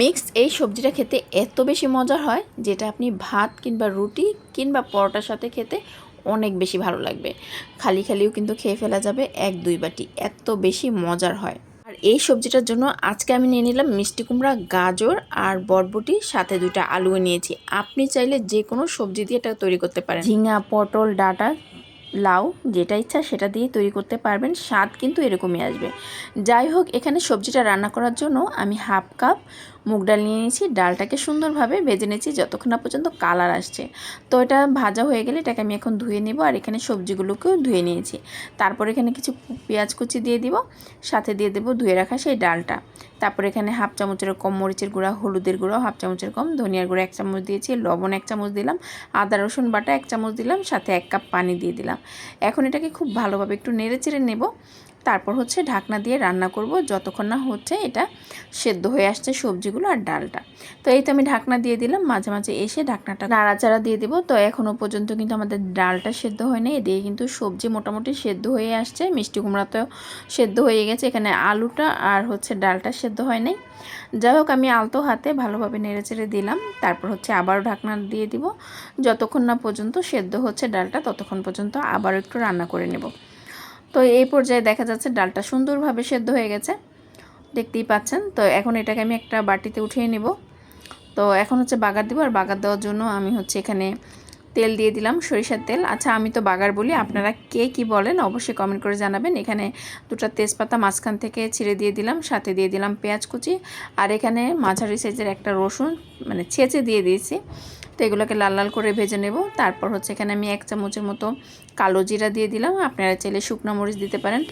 Mix এই সবজিটা খেতে এত বেশি মজার হয়, যেটা আপনি ভাত কিংবা রুটি কিংবা পরোটার সাথে খেতে অনেক বেশি ভালো লাগবে। খালি খালিও কিন্তু খেয়ে ফেলা যাবে এক দুই বাটি, এত বেশি মজার হয়। আর এই সবজিটার জন্য আজকে আমি নিয়ে নিলাম মিষ্টি কুমড়া, গাজর আর বরবটি সাথে দুইটা আলুও নিয়েছি। আপনি চাইলে যে কোনো সবজি দিয়ে এটা তৈরি করতে পারেন। ঝিঙা, পটল, ডাটা লাউ যেটা ইচ্ছা সেটা দিয়ে তৈরি করতে পারবেন, স্বাদ কিন্তু এরকমই আসবে। যাই হোক, এখানে সবজিটা রান্না করার জন্য আমি হাফ কাপ মুগ ডাল নিয়ে নিয়েছি। ডালটাকে সুন্দরভাবে ভেজে নিয়েছি যতক্ষণ না পর্যন্ত কালার আসছে। তো এটা ভাজা হয়ে গেলে এটাকে আমি এখন ধুয়ে নেব আর এখানে সবজিগুলোকেও ধুয়ে নিয়েছি। তারপর এখানে কিছু পেঁয়াজ কুচি দিয়ে দিব, সাথে দিয়ে দেবো ধুয়ে রাখা সেই ডালটা। তারপর এখানে হাফ চামচের কম মরিচের গুঁড়া, হলুদের গুঁড়ো, হাফ চামচের কম ধনিয়ার গুঁড়ো এক চামচ দিয়েছি, লবণ এক চামচ দিলাম, আদা, রসুন বাটা এক চামচ দিলাম, সাথে এক কাপ পানি দিয়ে দিলাম। এখন এটাকে খুব ভালোভাবে একটু নেড়ে চেড়ে নেব। তারপর হচ্ছে ঢাকনা দিয়ে রান্না করব। যতক্ষণ না হচ্ছে এটা সেদ্ধ হয়ে আসছে সবজিগুলো আর ডালটা। তো এই তো আমি ঢাকনা দিয়ে দিলাম। মাঝে মাঝে এসে ঢাকনাটা নাড়াচাড়া দিয়ে দেবো। তো এখনও পর্যন্ত কিন্তু আমাদের ডালটা সেদ্ধ হয়নি। এদিকে কিন্তু সবজি মোটামুটি সেদ্ধ হয়ে আসছে। মিষ্টি কুমড়া তো সেদ্ধ হয়ে গেছে। এখানে আলুটা আর হচ্ছে ডালটা সেদ্ধ হয় নাই যাই হোক, আমি আলতো হাতে ভালোভাবে নেড়েচেড়ে দিলাম। তারপর হচ্ছে আবারও ঢাকনা দিয়ে দিব। যতক্ষণ না পর্যন্ত সেদ্ধ হচ্ছে ডালটা, ততক্ষণ পর্যন্ত আবার একটু রান্না করে নেব। তো এই পর্যায়ে দেখা যাচ্ছে ডালটা সুন্দরভাবে সেদ্ধ হয়ে গেছে। দেখতেই পাচ্ছেন? তো এখন এটাকে আমি একটা বাটিতে উঠিয়ে নেব। তো এখন হচ্ছে বাগার দেবো, আর বাগার দেওয়ার জন্য আমি হচ্ছে এখানে তেল দিয়ে দিলাম, সরিষার তেল। আচ্ছা আমি তো বাগার বলি, আপনারা কে কি বলেন অবশ্যই কমেন্ট করে জানাবেন। এখানে দুটো তেজপাতা মাঝখান থেকে ছিঁড়ে দিয়ে দিলাম, সাথে দিয়ে দিলাম পেঁয়াজ কুচি, আর এখানে মাঝারি সাইজের একটা রসুন মানে ছেঁচে দিয়ে দিয়েছি। তো এগুলোকে লাল লাল করে ভেজে নেব। তারপর হচ্ছে এখানে আমি এক চামচের মতো কালো জিরা দিয়ে দিলাম। আপনারা চাইলে শুকনো মরিচ দিতে পারেন।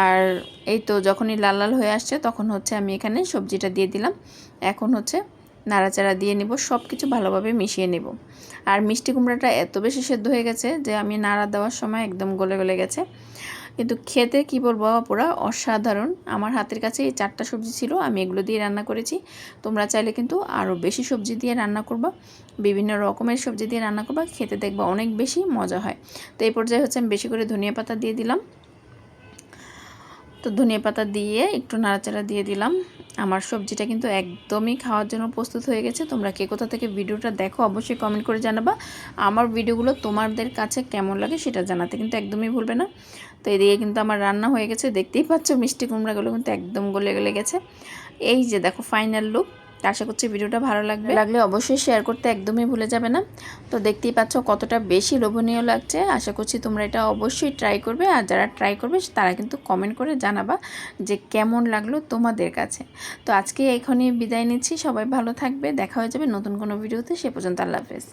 আর এই তো যখনই লাল লাল হয়ে আসছে তখন হচ্ছে আমি এখানে সবজিটা দিয়ে দিলাম। এখন হচ্ছে নাড়াচাড়া দিয়ে নেব সব কিছু ভালোভাবে মিশিয়ে নেব। আর মিষ্টি কুমড়াটা এত বেশি সেদ্ধ হয়ে গেছে যে আমি নাড়া দেওয়ার সময় একদম গলে গলে গেছে। কিন্তু খেতে কি বলব পুরা অসাধারণ। আমার হাতের কাছে এই চারটা সবজি ছিল, আমি এগুলো দিয়ে রান্না করেছি। তোমরা চাইলে কিন্তু আরও বেশি সবজি দিয়ে রান্না করবা, বিভিন্ন রকমের সবজি দিয়ে রান্না করবা, খেতে দেখবা অনেক বেশি মজা হয়। তো এই পর্যায়ে হচ্ছে আমি বেশি করে ধনিয়া পাতা দিয়ে দিলাম। তো ধনিয়া পাতা দিয়ে একটু নাড়াচাড়া দিয়ে দিলাম। আমার সবজিটা কিন্তু একদমই খাওয়ার জন্য প্রস্তুত হয়ে গেছে। তোমরা কে কোথা থেকে ভিডিওটা দেখো অবশ্যই কমেন্ট করে জানাবা। আমার ভিডিওগুলো তোমাদের কাছে কেমন লাগে সেটা জানাতে কিন্তু একদমই ভুলবে না। তো এদিকে কিন্তু আমার রান্না হয়ে গেছে। দেখতেই পাচ্ছ মিষ্টি কুমড়াগুলো কিন্তু একদম গলে গলে গেছে। এই যে দেখো ফাইনাল লুক আশা করছি ভিডিওটা ভালো লাগবে। লাগলে অবশ্যই শেয়ার করতে একদমই ভুলে যাবে না। তো দেখতেই পাচ্ছ কতটা বেশি লোভনীয় লাগছে। আশা করছি তোমরা এটা অবশ্যই ট্রাই করবে। আর যারা ট্রাই করবে, তারা কিন্তু কমেন্ট করে জানাবা যে কেমন লাগল তোমাদের কাছে। তো আজকে এখনই বিদায় নিচ্ছি। সবাই ভালো থাকবে। দেখা হয়ে যাবে নতুন কোনো ভিডিওতে। সে পর্যন্ত আল্লাহ হাফেজ।